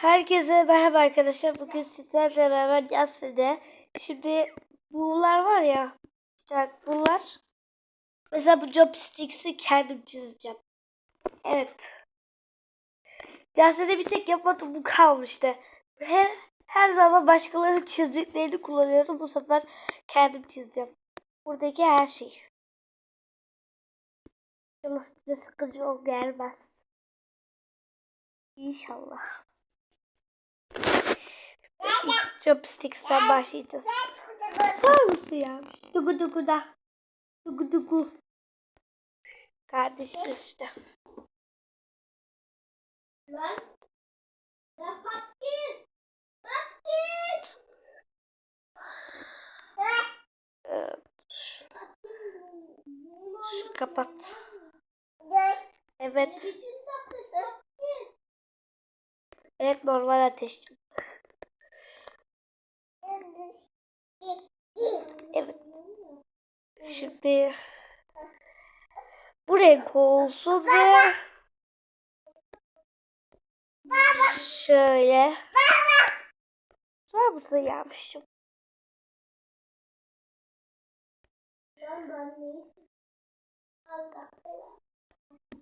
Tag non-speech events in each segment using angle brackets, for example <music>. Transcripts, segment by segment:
Herkese merhaba arkadaşlar. Bugün sizlerle beraber Yasin'de. Şimdi bunlar var ya. işte bunlar. Mesela bu joysticks'i kendim çizeceğim. Evet. Yasin'de bir tek yapmadım bu kalmıştı. Her, her zaman başkalarının çizdiklerini kullanıyorum. Bu sefer kendim çizeceğim. Buradaki her şey. İnşallah size sıkıcı ol gelmez. İnşallah. Chopsticks'ten başlayacağız. Var mısın ya? Dugu dugu da. Dugu dugu. Kardeş kız işte. Lan. Lan patkin. Patkin. Ee, şu kapat. Evet. Evet normal ateş. Evet. Şimdi bu renk olsun ve şöyle. Güzel mısın yapmışım?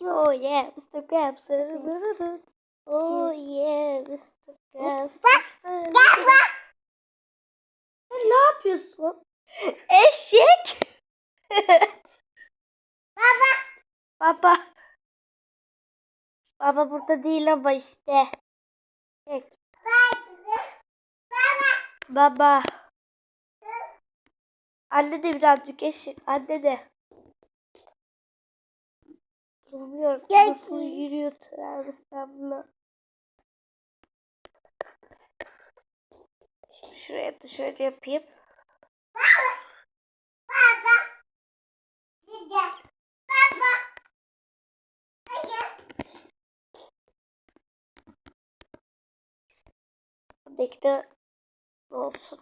Oh yeah, Mr. Krabs. Oh yeah, Mr. Krabs. Ne yapıyorsun? Eşek. Baba. Baba. Baba burada değil ama işte. Eşek. Baba. Anne de birazcık eşek. Anne de. Bilmiyorum nasıl yürüyor Travma estağfurullah. Şimdi şuraya da şöyle yapayım. Baba. Baba. Baba. Buradaki de olsun.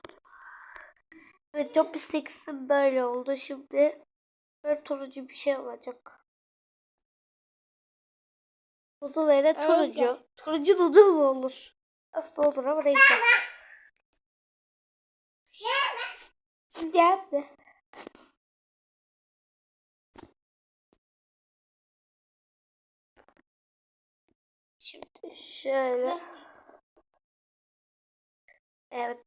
Evet Job Sticks'im böyle oldu. Şimdi böyle turuncu bir şey olacak. Noodle ile turuncu. Turuncu noodle mu olur? Nasıl olur ama neyse. Geldi. Şimdi şöyle. Evet.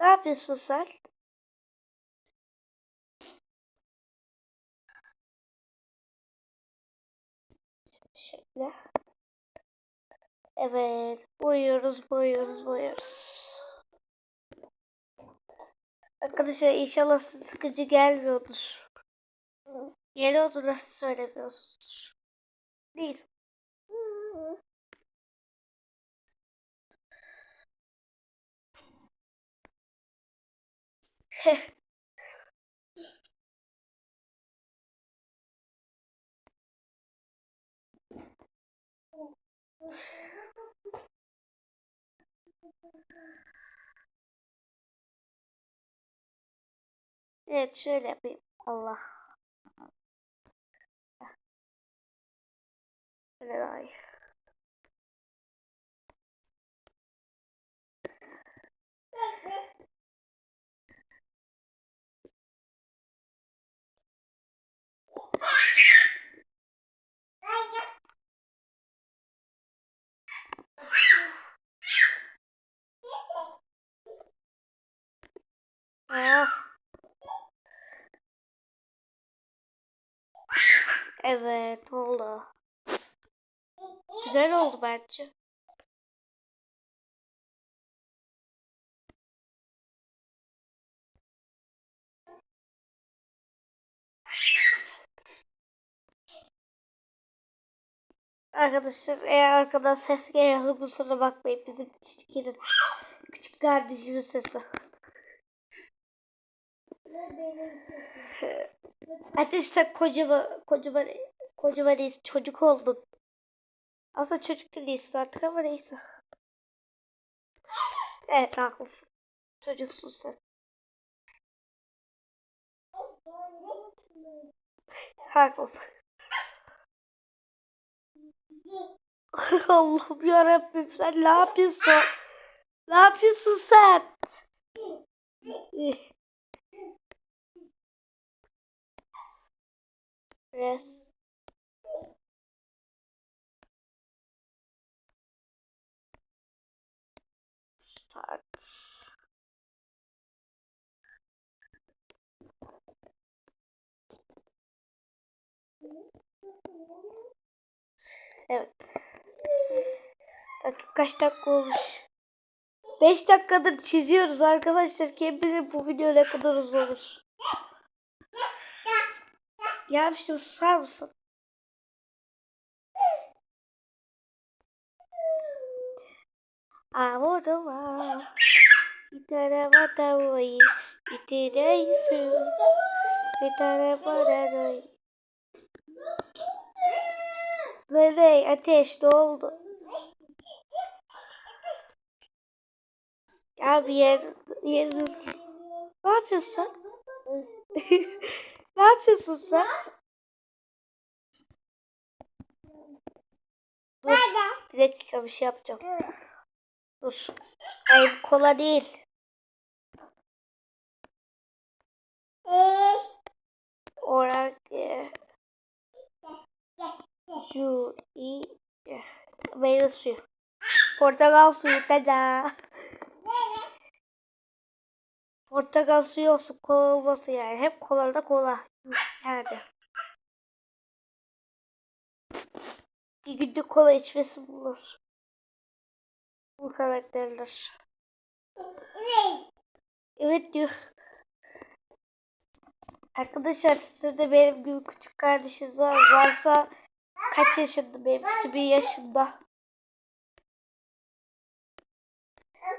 Ne yapıyorsun sen? Şöyle. Evet. Boyuyoruz, boyuyoruz, boyuyoruz. Arkadaşlar inşallah sıkıcı gelmiyordur. Yeni oldu nasıl söylemiyorsunuz? Değil. <laughs> Evet şöyle yapayım. Allah. Şöyle daha iyi. Evet oldu. Güzel oldu bence. Arkadaşlar eğer arkadan ses geliyorsa kusura bakmayın bizim küçük küçük kardeşimin sesi. Arkadaşlar kocaman kocaman kocaman değiliz. Çocuk oldun. Aslında çocuk değiliz artık ama neyse. Evet haklısın. Çocuksun sen. haklısın. <laughs> Allah'ım yarabbim sen ne yapıyorsun? ne yapıyorsun sen? Yes. Start. Evet. Kaç dakika olmuş. 5 dakikadır çiziyoruz arkadaşlar. Kim bilir bu video ne kadar uzun olur. Ya bir şey susar mısın? Itara mata voy. Itira isu. Itara para doy. Bebek ateş doldu. Ya bir yer, yer Ne yapıyorsun? <laughs> yapıyorsun sen? Dur. Bir dakika bir şey yapacağım. Dur. Hayır kola değil. Orak e, su i e, meyve suyu. Portakal suyu tada. Portakal suyu olsun kola olması yani. Hep kolarda kola. Yani. Bir günde kola içmesi bulur. Bu karakterler. Evet diyor. Arkadaşlar size de benim gibi küçük kardeşiniz var. Varsa kaç yaşında? Benimkisi bir yaşında.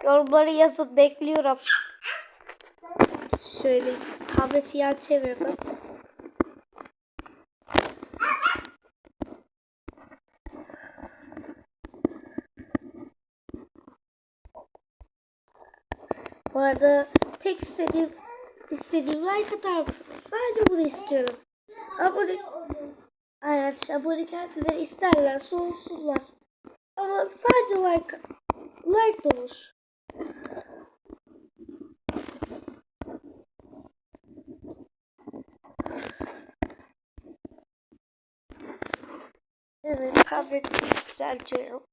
Yorumları yazın bekliyorum. Şöyle tableti yan çevirdim. Bu arada tek istediğim istediğim like atar mısınız? Sadece bunu istiyorum. Abone Evet, abone kendileri isterler, soğusunlar. Ama sadece like like da olur. Evet, tableti düzeltiyorum.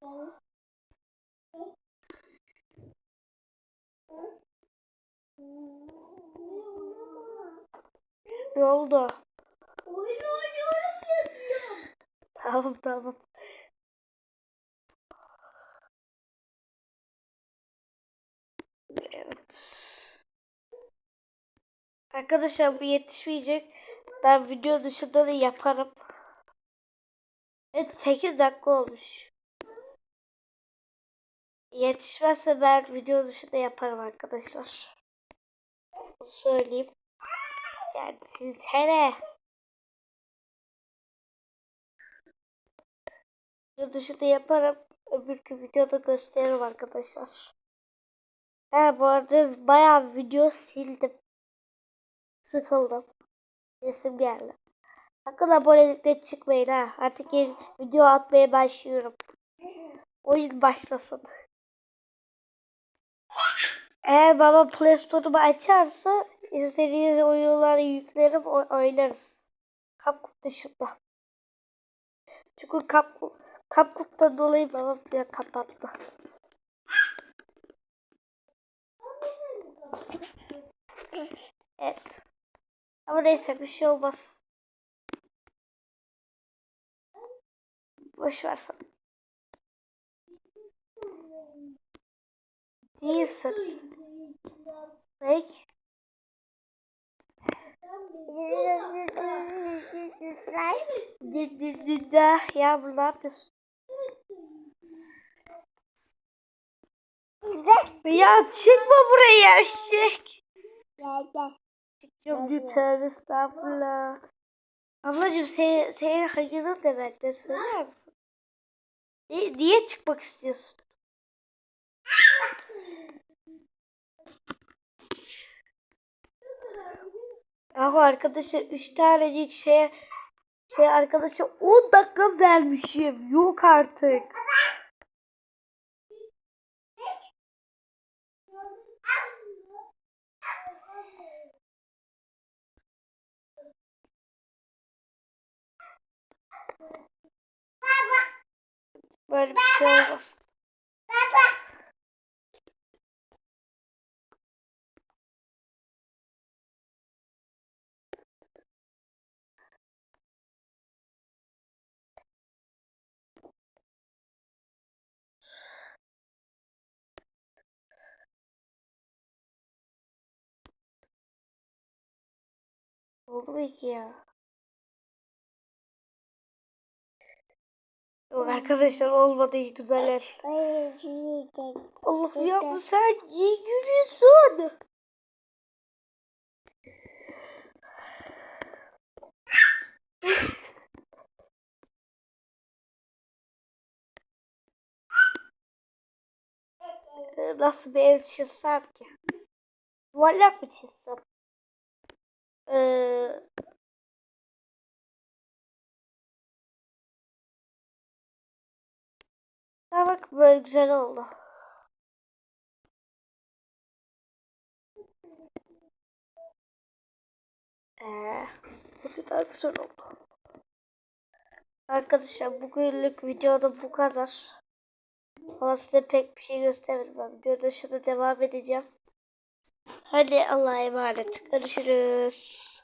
Ne oldu? Oyun oynuyorum. Tamam tamam. Evet. Arkadaşlar bu yetişmeyecek. Ben video dışında da yaparım. Evet 8 dakika olmuş. Yetişmezse ben video dışında yaparım arkadaşlar. Söyleyeyim. Yani siz hele. Video dışında yaparım. Öbürkü videoda gösteririm arkadaşlar. Ha bu arada bayağı video sildim. Sıkıldım. Resim geldi. Sakın abonelikle çıkmayın ha. Artık yeni video atmaya başlıyorum. Oyun başlasın. Eğer baba Play Store'umu açarsa istediğiniz oyunları yüklerim oynarız. Kapkup dışında. Çünkü Kapkup Kapkup'tan dolayı babam bir kapattı. Evet. Ama neyse bir şey olmaz. Boş versin. Değilsin. Peki. Da. Yağmur ne yapıyorsun? Ya çıkma buraya eşek. Çıkacağım lütfen estağfurullah. Ablacığım senin, senin hayırın ne benden söyler misin? Ni- Niye çıkmak istiyorsun? Yahu arkadaşlar 3 tanecik şeye şey, şey arkadaşlar 10 dakika vermişim. Yok artık. Böyle bir şey olmasın. Oldu mu ki ya? Yok arkadaşlar olmadı iyi güzel el. Allah'ım ya bu sen niye gülüyorsun? <laughs> Nasıl bir el çizsem ki? Yuvarlak mı çizsem? Ee, bak böyle güzel oldu. Ee, bu daha güzel oldu. Arkadaşlar bugünlük videoda bu kadar. Ama size pek bir şey göstermedim. Ben şurada devam edeceğim. Hadi Allah'a emanet. Görüşürüz.